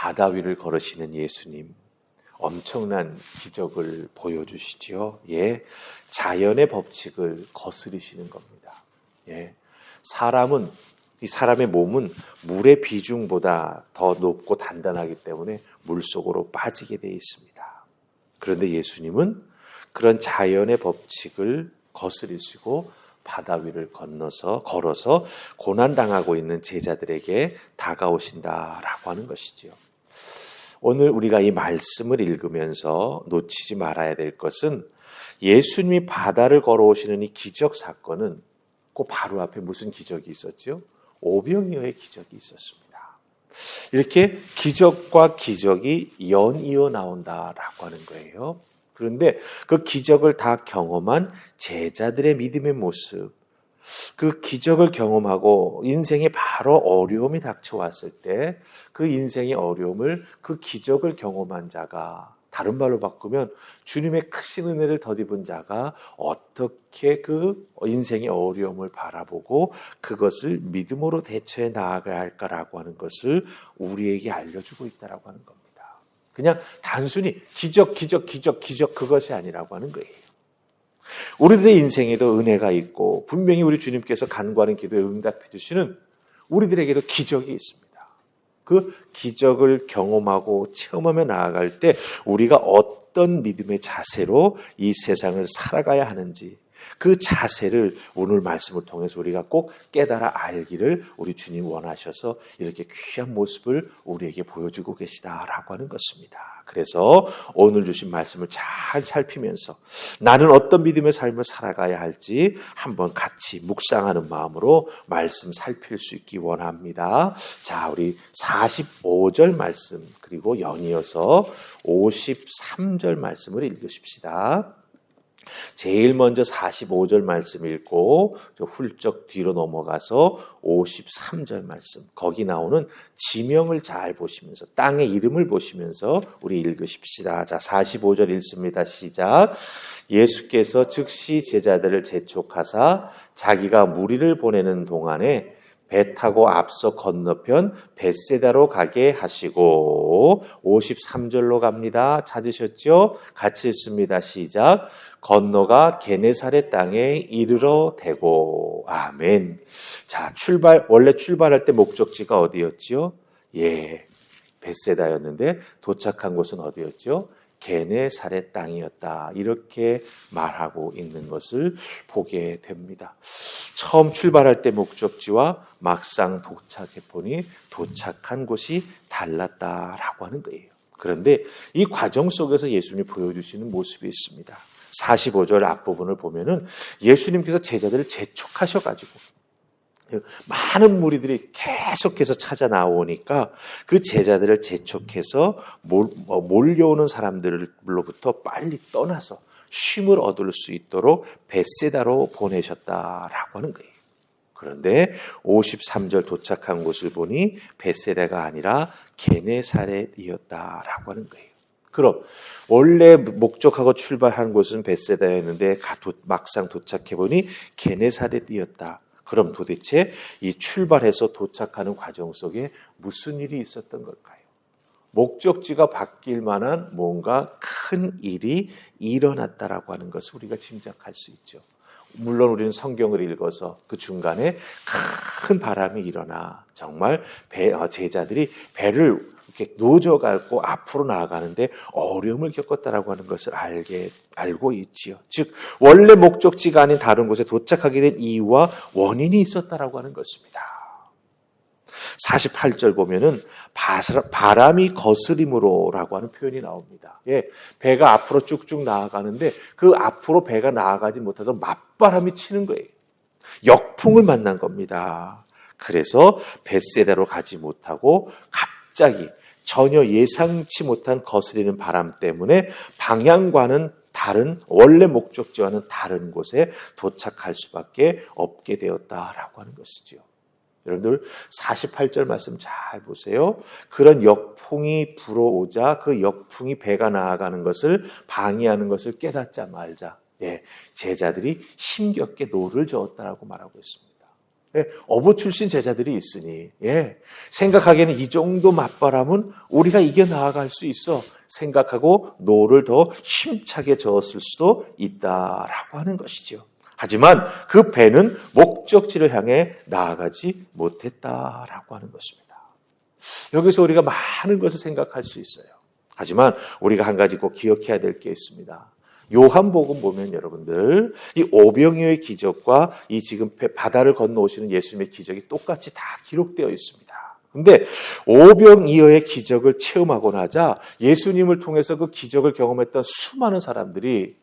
바다 위를 걸으시는 예수님. 엄청난 기적을 보여주시지요. 예. 자연의 법칙을 거스르시는 겁니다. 예. 사람은, 이 사람의 몸은 물의 비중보다 더 높고 단단하기 때문에 물 속으로 빠지게 되어 있습니다. 그런데 예수님은 그런 자연의 법칙을 거스르시고 바다 위를 건너서 걸어서 고난 당하고 있는 제자들에게 다가오신다라고 하는 것이지요. 오늘 우리가 이 말씀을 읽으면서 놓치지 말아야 될 것은 예수님이 바다를 걸어오시는 이 기적 사건은 그 바로 앞에 무슨 기적이 있었죠? 오병이어의 기적이 있었습니다. 이렇게 기적과 기적이 연이어 나온다라고 하는 거예요. 그런데 그 기적을 다 경험한 제자들의 믿음의 모습, 그 기적을 경험하고 인생에 바로 어려움이 닥쳐왔을 때 그 인생의 어려움을 그 기적을 경험한 자가 다른 말로 바꾸면 주님의 크신 은혜를 덧입은 자가 어떻게 그 인생의 어려움을 바라보고 그것을 믿음으로 대처해 나아가야 할까라고 하는 것을 우리에게 알려주고 있다라고 하는 겁니다. 그냥 단순히 기적, 기적, 기적, 기적 그것이 아니라고 하는 거예요. 우리들의 인생에도 은혜가 있고 분명히 우리 주님께서 간구하는 기도에 응답해 주시는 우리들에게도 기적이 있습니다. 그 기적을 경험하고 체험하며 나아갈 때 우리가 어떤 믿음의 자세로 이 세상을 살아가야 하는지 그 자세를 오늘 말씀을 통해서 우리가 꼭 깨달아 알기를 우리 주님 원하셔서 이렇게 귀한 모습을 우리에게 보여주고 계시다라고 하는 것입니다. 그래서 오늘 주신 말씀을 잘 살피면서 나는 어떤 믿음의 삶을 살아가야 할지 한번 같이 묵상하는 마음으로 말씀 살필 수 있기 원합니다. 자, 우리 45절 말씀 그리고 연이어서 53절 말씀을 읽으십시다. 제일 먼저 45절 말씀 읽고 훌쩍 뒤로 넘어가서 53절 말씀 거기 나오는 지명을 잘 보시면서 땅의 이름을 보시면서 우리 읽으십시다. 자 45절 읽습니다. 시작. 예수께서 즉시 제자들을 재촉하사 자기가 무리를 보내는 동안에 배 타고 앞서 건너편 벳세다로 가게 하시고 53절로 갑니다. 찾으셨죠? 같이 읽습니다. 시작. 건너가 게네사렛 땅에 이르러 대고 아멘. 자, 출발 원래 출발할 때 목적지가 어디였지요? 예. 벳세다였는데 도착한 곳은 어디였죠? 게네사렛 땅이었다. 이렇게 말하고 있는 것을 보게 됩니다. 처음 출발할 때 목적지와 막상 도착해 보니 도착한 곳이 달랐다라고 하는 거예요. 그런데 이 과정 속에서 예수님이 보여주시는 모습이 있습니다. 45절 앞부분을 보면은 예수님께서 제자들을 재촉하셔가지고 많은 무리들이 계속해서 찾아 나오니까 그 제자들을 재촉해서 어, 몰려오는 사람들로부터 빨리 떠나서 쉼을 얻을 수 있도록 벳세다로 보내셨다라고 하는 거예요. 그런데 53절 도착한 곳을 보니 벳세다가 아니라 게네사렛이었다라고 하는 거예요. 그럼 원래 목적하고 출발한 곳은 벳세다였는데 막상 도착해 보니 게네사렛이었다. 그럼 도대체 이 출발해서 도착하는 과정 속에 무슨 일이 있었던 걸까요? 목적지가 바뀔 만한 뭔가 큰 일이 일어났다라고 하는 것을 우리가 짐작할 수 있죠. 물론 우리는 성경을 읽어서 그 중간에 큰 바람이 일어나 정말 배, 어, 제자들이 배를 이렇게 노져가고 앞으로 나아가는데 어려움을 겪었다라고 하는 것을 알게 알고 있지요. 즉 원래 목적지가 아닌 다른 곳에 도착하게 된 이유와 원인이 있었다라고 하는 것입니다. 48절 보면은 바람이 거스림으로라고 하는 표현이 나옵니다. 예, 배가 앞으로 쭉쭉 나아가는데 그 앞으로 배가 나아가지 못해서 맞바람이 치는 거예요. 역풍을 만난 겁니다. 그래서 뱃세대로 가지 못하고 갑자기 전혀 예상치 못한 거스리는 바람 때문에 방향과는 다른 원래 목적지와는 다른 곳에 도착할 수밖에 없게 되었다라고 하는 것이지요. 여러분들 48절 말씀 잘 보세요. 그런 역풍이 불어오자 그 역풍이 배가 나아가는 것을 방해하는 것을 깨닫자 말자. 예, 제자들이 힘겹게 노를 저었다라고 말하고 있습니다. 예, 어부 출신 제자들이 있으니 예, 생각하기에는 이 정도 맞바람은 우리가 이겨 나아갈 수 있어 생각하고 노를 더 힘차게 저었을 수도 있다라고 하는 것이죠. 하지만 그 배는 목적지를 향해 나아가지 못했다라고 하는 것입니다. 여기서 우리가 많은 것을 생각할 수 있어요. 하지만 우리가 한 가지 꼭 기억해야 될 게 있습니다. 요한복음 보면 여러분들 이 오병이어의 기적과 이 지금 바다를 건너오시는 예수님의 기적이 똑같이 다 기록되어 있습니다. 근데 오병이어의 기적을 체험하고 나자 예수님을 통해서 그 기적을 경험했던 수많은 사람들이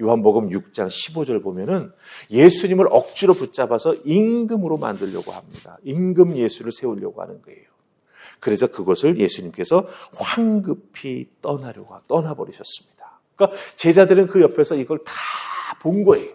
요한복음 6장 15절 보면은 예수님을 억지로 붙잡아서 임금으로 만들려고 합니다. 임금 예수를 세우려고 하는 거예요. 그래서 그것을 예수님께서 황급히 떠나려고 떠나버리셨습니다. 그러니까 제자들은 그 옆에서 이걸 다 본 거예요.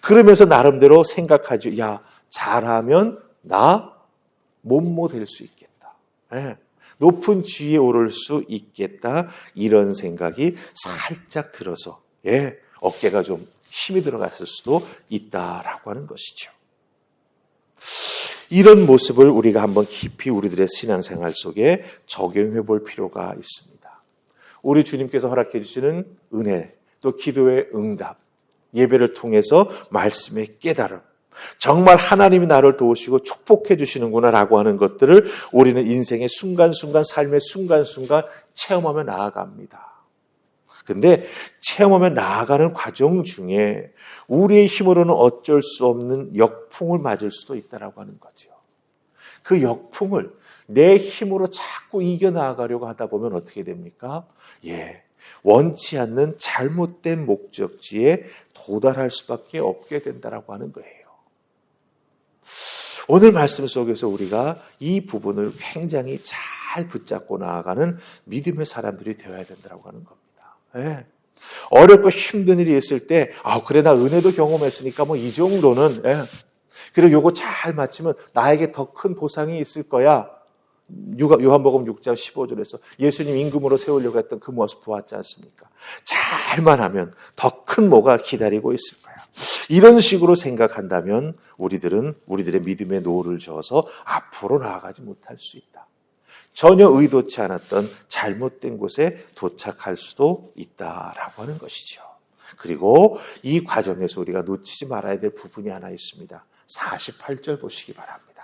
그러면서 나름대로 생각하죠. 야, 잘하면 나 몸모 될 수 있겠다. 네. 높은 지위에 오를 수 있겠다. 이런 생각이 살짝 들어서, 예, 어깨가 좀 힘이 들어갔을 수도 있다라고 하는 것이죠. 이런 모습을 우리가 한번 깊이 우리들의 신앙생활 속에 적용해 볼 필요가 있습니다. 우리 주님께서 허락해 주시는 은혜, 또 기도의 응답, 예배를 통해서 말씀의 깨달음, 정말 하나님이 나를 도우시고 축복해 주시는구나라고 하는 것들을 우리는 인생의 순간순간, 삶의 순간순간 체험하며 나아갑니다. 근데 체험하며 나아가는 과정 중에 우리의 힘으로는 어쩔 수 없는 역풍을 맞을 수도 있다라고 하는 거죠. 그 역풍을 내 힘으로 자꾸 이겨나가려고 하다 보면 어떻게 됩니까? 예. 원치 않는 잘못된 목적지에 도달할 수밖에 없게 된다라고 하는 거예요. 오늘 말씀 속에서 우리가 이 부분을 굉장히 잘 붙잡고 나아가는 믿음의 사람들이 되어야 된다고 하는 겁니다. 예. 어렵고 힘든 일이 있을 때, 아, 그래, 나 은혜도 경험했으니까 뭐 이 정도는, 예. 그리고 요거 잘 맞추면 나에게 더 큰 보상이 있을 거야. 요한복음 6장 15절에서 예수님 임금으로 세우려고 했던 그 모습 보았지 않습니까? 잘만 하면 더 큰 뭐가 기다리고 있을 거야. 이런 식으로 생각한다면 우리들은 우리들의 믿음의 노를 저어서 앞으로 나아가지 못할 수 있다. 전혀 의도치 않았던 잘못된 곳에 도착할 수도 있다라고 하는 것이죠. 그리고 이 과정에서 우리가 놓치지 말아야 될 부분이 하나 있습니다. 48절 보시기 바랍니다.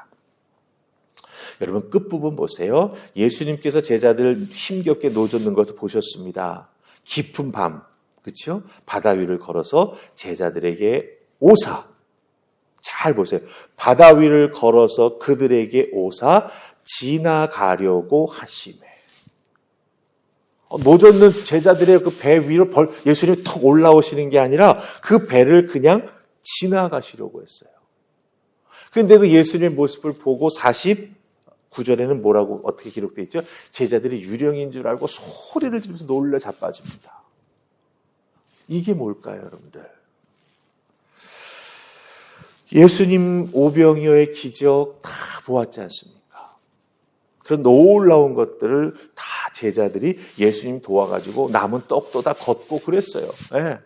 여러분 끝부분 보세요. 예수님께서 제자들 힘겹게 노젓는 것을 보셨습니다. 깊은 밤, 그렇죠? 바다 위를 걸어서 제자들에게 오사. 잘 보세요. 바다 위를 걸어서 그들에게 오사 지나가려고 하심에. 어, 노젓는 제자들의 그 배 위로 벌, 예수님이 턱 올라오시는 게 아니라 그 배를 그냥 지나가시려고 했어요. 근데 그 예수님의 모습을 보고 40 구절에는 뭐라고 어떻게 기록되어 있죠? 제자들이 유령인 줄 알고 소리를 지르면서 놀라 자빠집니다. 이게 뭘까요, 여러분들? 예수님 오병이어의 기적 다 보았지 않습니까? 그런 놀라운 것들을 다 제자들이 예수님 도와가지고 남은 떡도 다 걷고 그랬어요. 네.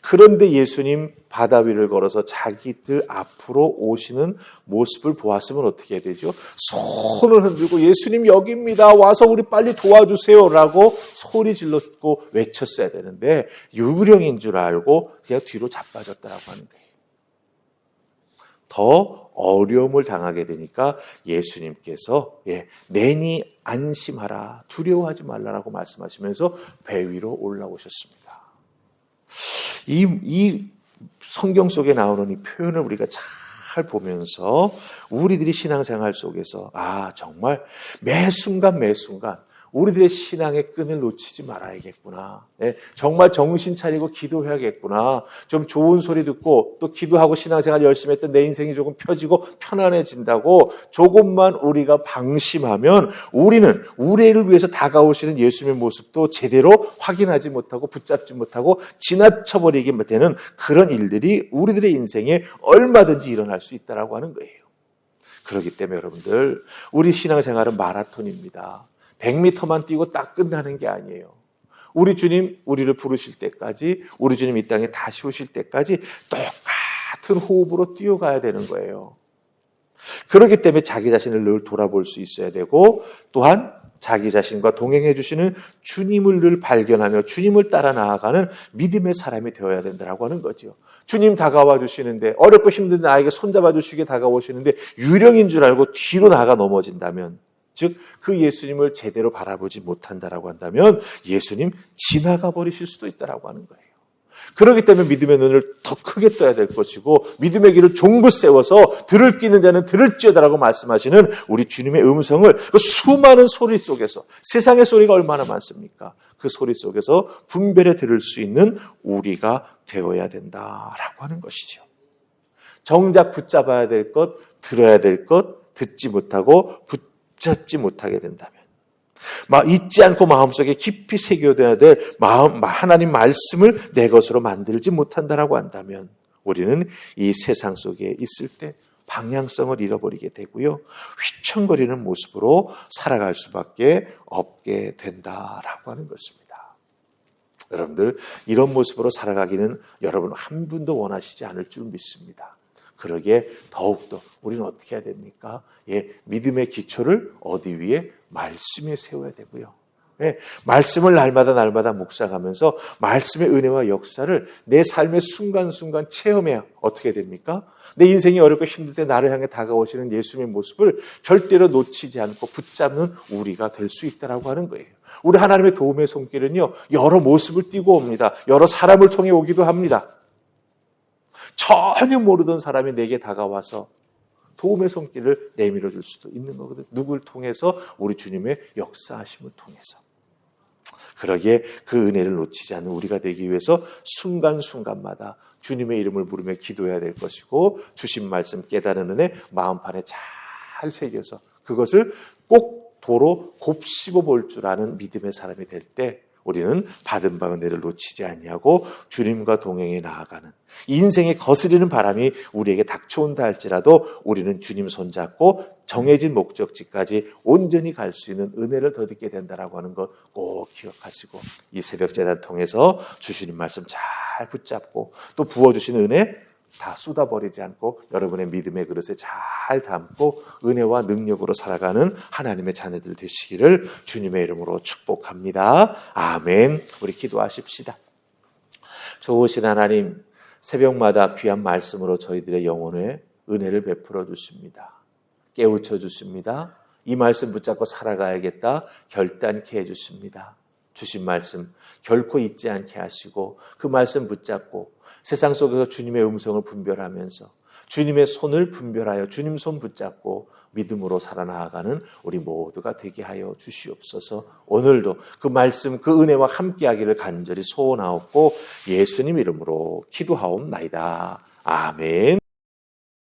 그런데 예수님 바다 위를 걸어서 자기들 앞으로 오시는 모습을 보았으면 어떻게 해야 되죠? 손을 흔들고 예수님 여기입니다. 와서 우리 빨리 도와주세요라고 소리 질렀고 외쳤어야 되는데 유령인 줄 알고 그냥 뒤로 자빠졌다라고 하는 거예요. 더 어려움을 당하게 되니까 예수님께서 예, 내니 안심하라 두려워하지 말라라고 말씀하시면서 배 위로 올라오셨습니다. 이, 이 성경 속에 나오는 이 표현을 우리가 잘 보면서 우리들이 신앙생활 속에서 아, 정말 매 순간 매 순간 우리들의 신앙의 끈을 놓치지 말아야겠구나. 네, 정말 정신 차리고 기도해야겠구나. 좀 좋은 소리 듣고 또 기도하고 신앙생활 열심히 했던 내 인생이 조금 펴지고 편안해진다고 조금만 우리가 방심하면 우리는 우리를 위해서 다가오시는 예수님의 모습도 제대로 확인하지 못하고 붙잡지 못하고 지나쳐버리게 되는 그런 일들이 우리들의 인생에 얼마든지 일어날 수 있다라고 하는 거예요. 그렇기 때문에 여러분들 우리 신앙생활은 마라톤입니다. 100m만 뛰고 딱 끝나는 게 아니에요. 우리 주님 우리를 부르실 때까지 우리 주님 이 땅에 다시 오실 때까지 같은 호흡으로 뛰어가야 되는 거예요. 그렇기 때문에 자기 자신을 늘 돌아볼 수 있어야 되고 또한 자기 자신과 동행해 주시는 주님을 늘 발견하며 주님을 따라 나아가는 믿음의 사람이 되어야 된다라고 하는 거죠. 주님 다가와 주시는데 어렵고 힘든 나에게 손잡아 주시게 다가오시는데 유령인 줄 알고 뒤로 나가 넘어진다면 즉 그 예수님을 제대로 바라보지 못한다라고 한다면 예수님 지나가 버리실 수도 있다라고 하는 거예요. 그렇기 때문에 믿음의 눈을 더 크게 떠야 될 것이고 믿음의 길을 종긋 세워서 들을 끼는 자는 들을지어다라고 말씀하시는 우리 주님의 음성을 그 수많은 소리 속에서 세상의 소리가 얼마나 많습니까? 그 소리 속에서 분별해 들을 수 있는 우리가 되어야 된다라고 하는 것이죠. 정작 붙잡아야 될 것, 들어야 될 것, 듣지 못하고 붙 잡지 못하게 된다면 막 잊지 않고 마음속에 깊이 새겨둬야 될 마음 하나님 말씀을 내 것으로 만들지 못한다라고 한다면 우리는 이 세상 속에 있을 때 방향성을 잃어버리게 되고요. 휘청거리는 모습으로 살아갈 수밖에 없게 된다라고 하는 것입니다. 여러분들 이런 모습으로 살아가기는 여러분 한 분도 원하시지 않을 줄 믿습니다. 그러기에 더욱더 우리는 어떻게 해야 됩니까? 예, 믿음의 기초를 어디 위에 말씀에 세워야 되고요. 예, 말씀을 날마다 날마다 묵상하면서 말씀의 은혜와 역사를 내 삶의 순간순간 체험해야 어떻게 됩니까? 내 인생이 어렵고 힘들 때 나를 향해 다가오시는 예수님의 모습을 절대로 놓치지 않고 붙잡는 우리가 될 수 있다라고 하는 거예요. 우리 하나님의 도움의 손길은요, 여러 모습을 띠고 옵니다. 여러 사람을 통해 오기도 합니다. 전혀 모르던 사람이 내게 다가와서 도움의 손길을 내밀어 줄 수도 있는 거거든. 누굴 통해서? 우리 주님의 역사하심을 통해서. 그러기에 그 은혜를 놓치지 않는 우리가 되기 위해서 순간순간마다 주님의 이름을 부르며 기도해야 될 것이고 주신 말씀 깨달은 은혜 마음판에 잘 새겨서 그것을 꼭 도로 곱씹어 볼 줄 아는 믿음의 사람이 될 때 우리는 받은 바 은혜를 놓치지 아니하고 주님과 동행해 나아가는 인생에 거스리는 바람이 우리에게 닥쳐온다 할지라도 우리는 주님 손잡고 정해진 목적지까지 온전히 갈 수 있는 은혜를 더듬게 된다라고 하는 것 꼭 기억하시고 이 새벽 재단 통해서 주시는 말씀 잘 붙잡고 또 부어 주시는 은혜 다 쏟아버리지 않고 여러분의 믿음의 그릇에 잘 담고 은혜와 능력으로 살아가는 하나님의 자녀들 되시기를 주님의 이름으로 축복합니다. 아멘. 우리 기도하십시다. 좋으신 하나님, 새벽마다 귀한 말씀으로 저희들의 영혼에 은혜를 베풀어 주십니다. 깨우쳐 주십니다. 이 말씀 붙잡고 살아가야겠다 결단케 해 주십니다. 주신 말씀 결코 잊지 않게 하시고 그 말씀 붙잡고 세상 속에서 주님의 음성을 분별하면서 주님의 손을 분별하여 주님 손 붙잡고 믿음으로 살아나가는 우리 모두가 되게 하여 주시옵소서. 오늘도 그 말씀, 그 은혜와 함께하기를 간절히 소원하옵고 예수님 이름으로 기도하옵나이다. 아멘.